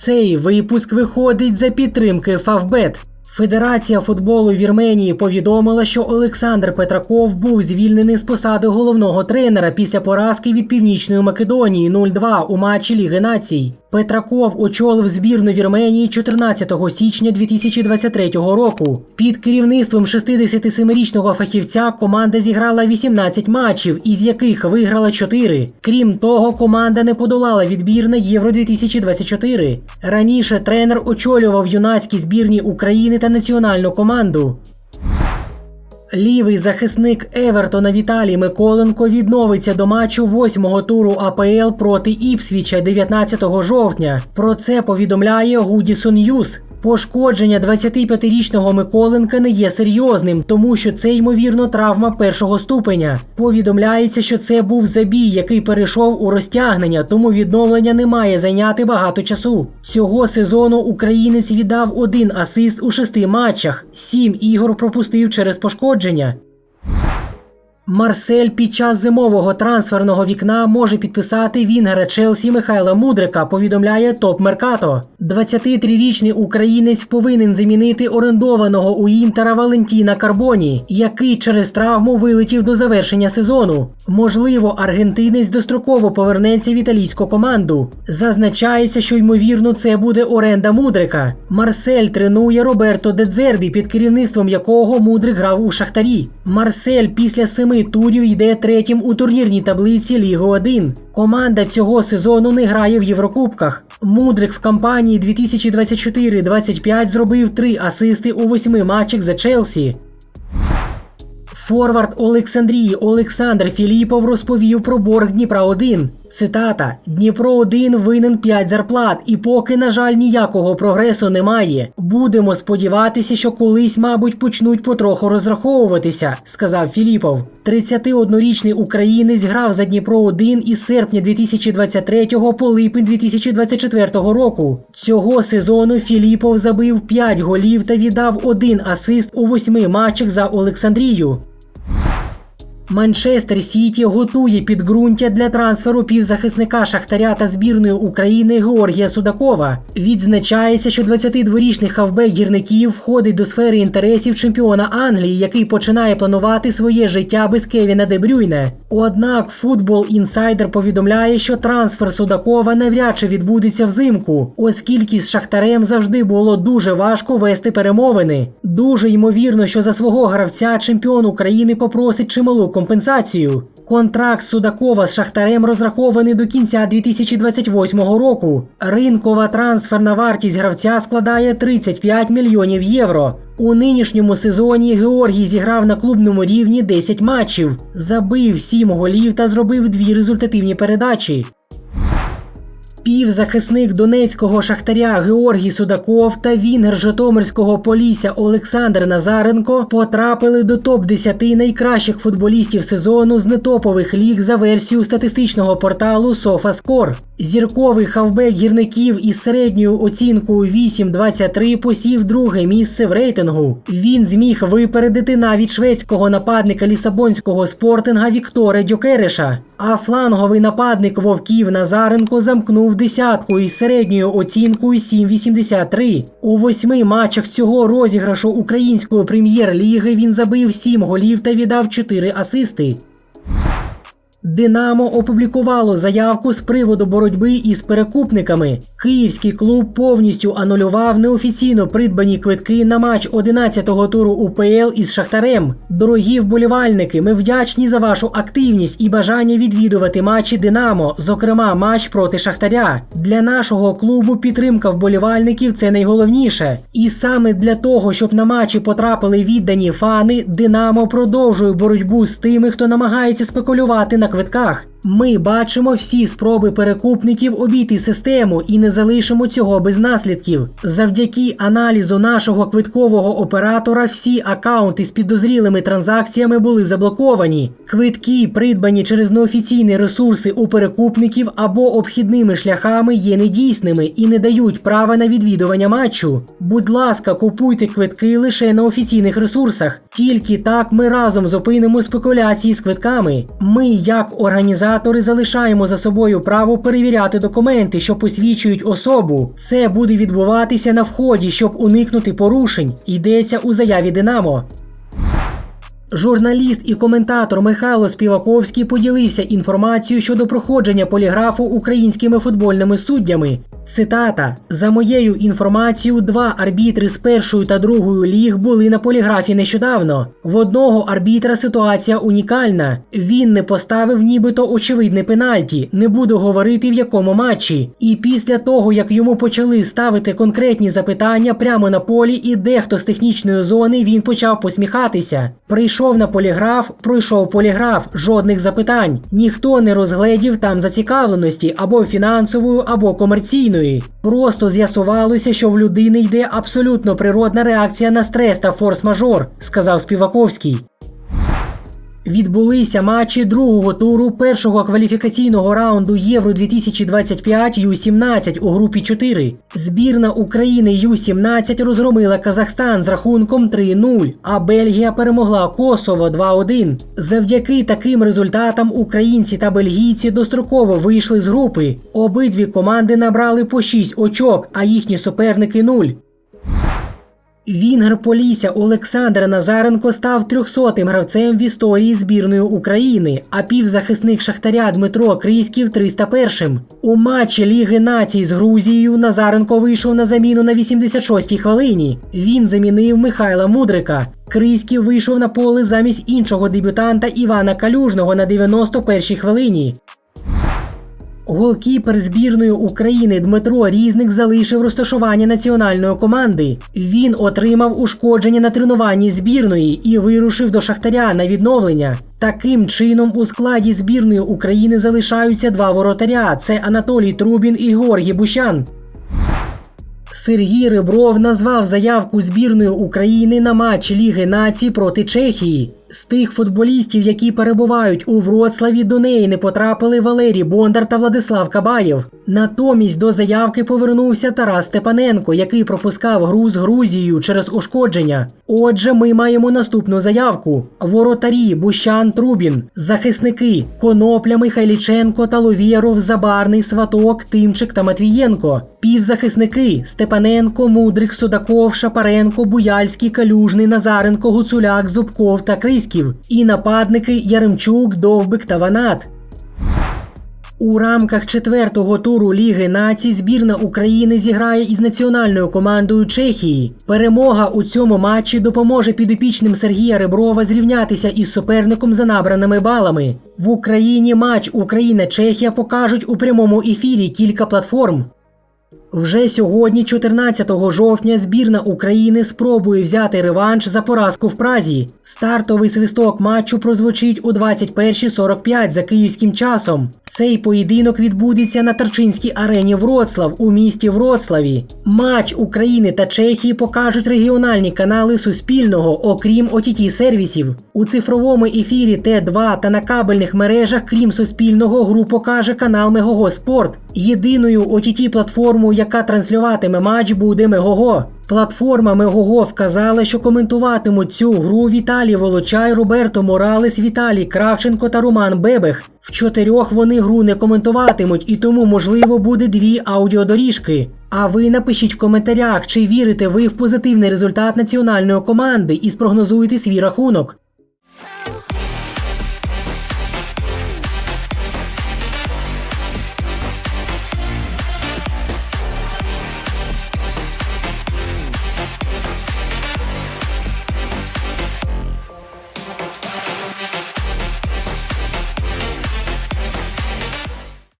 Цей випуск виходить за підтримки Фавбет. Федерація футболу Вірменії повідомила, що Олександр Петраков був звільнений з посади головного тренера після поразки від Північної Македонії 0-2 у матчі Ліги Націй. Петраков очолив збірну Вірменії 14 січня 2023 року. Під керівництвом 67-річного фахівця команда зіграла 18 матчів, із яких виграла 4. Крім того, команда не подолала відбір на Євро 2024. Раніше тренер очолював юнацькі збірні України та національну команду. Лівий захисник Евертона Віталій Миколенко відновиться до матчу восьмого туру АПЛ проти Іпсвіча 19 жовтня. Про це повідомляє Гудісон Ньюс. Пошкодження 25-річного Миколенка не є серйозним, тому що це ймовірно травма першого ступеня. Повідомляється, що це був забій, який перейшов у розтягнення, тому відновлення не має зайняти багато часу. Цього сезону українець віддав один асист у шести матчах, сім ігор пропустив через пошкодження. Марсель під час зимового трансферного вікна може підписати Вінгера Челсі Михайла Мудрика, повідомляє Топ Меркато. 23-річний українець повинен замінити орендованого у Інтера Валентіна Карбоні, який через травму вилетів до завершення сезону. Можливо, аргентинець достроково повернеться в італійську команду. Зазначається, що ймовірно це буде оренда Мудрика. Марсель тренує Роберто Дедзербі, під керівництвом якого Мудрик грав у Шахтарі. Марсель після семи турів йде третім у турнірній таблиці Ліги 1. Команда цього сезону не грає в Єврокубках. Мудрик в кампанії 2024-25 зробив три асисти у восьми матчах за Челсі. Форвард Олександрії Олександр Філіпов розповів про борг Дніпра 1 Цитата: Дніпро 1 винен 5 зарплат, і поки, на жаль, ніякого прогресу немає. Будемо сподіватися, що колись, мабуть, почнуть потроху розраховуватися, сказав Філіпов. 31-річний українець грав за Дніпро 1 із серпня 2023 по липень 2024 року. Цього сезону Філіпов забив 5 голів та віддав один асист у восьми матчах за Олександрію. Манчестер Сіті готує підґрунтя для трансферу півзахисника Шахтаря та збірної України Георгія Судакова. Відзначається, що 22-річний хавбек гірників входить до сфери інтересів чемпіона Англії, який починає планувати своє життя без Кевіна Дебрюйне. Однак Футбол Інсайдер повідомляє, що трансфер Судакова навряд чи відбудеться взимку, оскільки з Шахтарем завжди було дуже важко вести перемовини. Дуже ймовірно, що за свого гравця чемпіон України попросить чималу компенсацію. Контракт Судакова з Шахтарем розрахований до кінця 2028 року. Ринкова трансферна вартість гравця складає 35 мільйонів євро. У нинішньому сезоні Георгій зіграв на клубному рівні 10 матчів, забив 7 голів та зробив дві результативні передачі. Півзахисник донецького шахтаря Георгій Судаков та вінгер Житомирського Полісся Олександр Назаренко потрапили до топ-10 найкращих футболістів сезону з нетопових ліг за версією статистичного порталу SofaScore. Зірковий хавбек гірників із середньою оцінкою 8.23 посів друге місце в рейтингу. Він зміг випередити навіть шведського нападника лісабонського спортинга Віктора Дьокереша. А фланговий нападник Вовків Назаренко замкнув десятку із середньою оцінкою 7,83. У восьми матчах цього розіграшу української прем'єр-ліги він забив 7 голів та віддав 4 асисти. Динамо опублікувало заявку з приводу боротьби із перекупниками. Київський клуб повністю анулював неофіційно придбані квитки на матч 11-го туру УПЛ із Шахтарем. Дорогі вболівальники, ми вдячні за вашу активність і бажання відвідувати матчі Динамо, зокрема матч проти Шахтаря. Для нашого клубу підтримка вболівальників це найголовніше. І саме для того, щоб на матчі потрапили віддані фани, Динамо продовжує боротьбу з тими, хто намагається спекулювати на квитках. Ми бачимо всі спроби перекупників обійти систему і не залишимо цього без наслідків. Завдяки аналізу нашого квиткового оператора всі акаунти з підозрілими транзакціями були заблоковані. Квитки, придбані через неофіційні ресурси у перекупників або обхідними шляхами, є недійсними і не дають права на відвідування матчу. Будь ласка, купуйте квитки лише на офіційних ресурсах. Тільки так ми разом зупинимо спекуляції з квитками. Ми, як організація, організатори залишаємо за собою право перевіряти документи, що посвідчують особу. Це буде відбуватися на вході, щоб уникнути порушень. Йдеться у заяві Динамо. Журналіст і коментатор Михайло Співаковський поділився інформацією щодо проходження поліграфу українськими футбольними суддями. Цитата: за моєю інформацією, два арбітри з першою та другою ліг були на поліграфі нещодавно. В одного арбітра ситуація унікальна. Він не поставив нібито очевидне пенальті. Не буду говорити в якому матчі. І після того, як йому почали ставити конкретні запитання прямо на полі, і дехто з технічної зони він почав посміхатися. Прийшов на поліграф, пройшов поліграф, жодних запитань. Ніхто не розгледів там зацікавленості або фінансової, або комерційної. Просто з'ясувалося, що в людини йде абсолютно природна реакція на стрес та форс-мажор, сказав Співаковський. Відбулися матчі другого туру першого кваліфікаційного раунду Євро 2025 Ю-17 у групі 4. Збірна України Ю-17 розгромила Казахстан з рахунком 3-0, а Бельгія перемогла Косово 2-1. Завдяки таким результатам українці та бельгійці достроково вийшли з групи. Обидві команди набрали по 6 очок, а їхні суперники 0. Вінгер Полісся Олександр Назаренко став 300-тим гравцем в історії збірної України, а півзахисник Шахтаря Дмитро Кріськів 301-м. У матчі Ліги націй з Грузією Назаренко вийшов на заміну на 86-й хвилині. Він замінив Михайла Мудрика. Кріськів вийшов на поле замість іншого дебютанта Івана Калюжного на 91-й хвилині. Голкіпер збірної України Дмитро Різник залишив розташування національної команди. Він отримав ушкодження на тренуванні збірної і вирушив до Шахтаря на відновлення. Таким чином, у складі збірної України залишаються два воротаря: це Анатолій Трубін і Георгій Бущан. Сергій Ребров назвав заявку збірної України на матч Ліги націй проти Чехії. З тих футболістів, які перебувають у Вроцлаві, до неї не потрапили Валерій Бондар та Владислав Кабаєв. Натомість до заявки повернувся Тарас Степаненко, який пропускав гру з Грузією через ушкодження. Отже, ми маємо наступну заявку: воротарі Бущан Трубін, захисники Конопля Михайліченко та Ловєров, Забарний, Сваток, Тимчик та Матвієнко. Півзахисники Степаненко, Мудрик, Судаков, Шапаренко, Буяльський, Калюжний, Назаренко, Гуцуляк, Зубков та Криськів. І нападники Яремчук, Довбик та Ванат. У рамках четвертого туру Ліги націй збірна України зіграє із національною командою Чехії. Перемога у цьому матчі допоможе підопічним Сергія Реброва зрівнятися із суперником за набраними балами. В Україні матч Україна-Чехія покажуть у прямому ефірі кілька платформ. Вже сьогодні, 14 жовтня, збірна України спробує взяти реванш за поразку в Празі. Стартовий свисток матчу прозвучить у 21.45 за київським часом. Цей поєдинок відбудеться на Тарчинській арені Вроцлав у місті Вроцлаві. Матч України та Чехії покажуть регіональні канали Суспільного, окрім ott сервісів. У цифровому ефірі Т2 та на кабельних мережах, крім Суспільного, гру покаже канал Мегого Спорт. Єдиною ott платформою, яка транслюватиме матч, буде Мегого. Платформа Мегого вказала, що коментуватимуть цю гру Віталій Волочай, Роберто Моралес, Віталій Кравченко та Роман Бебех. В чотирьох вони гру не коментуватимуть, і тому, можливо, буде дві аудіодоріжки. А ви напишіть в коментарях, чи вірите ви в позитивний результат національної команди і спрогнозуєте свій рахунок.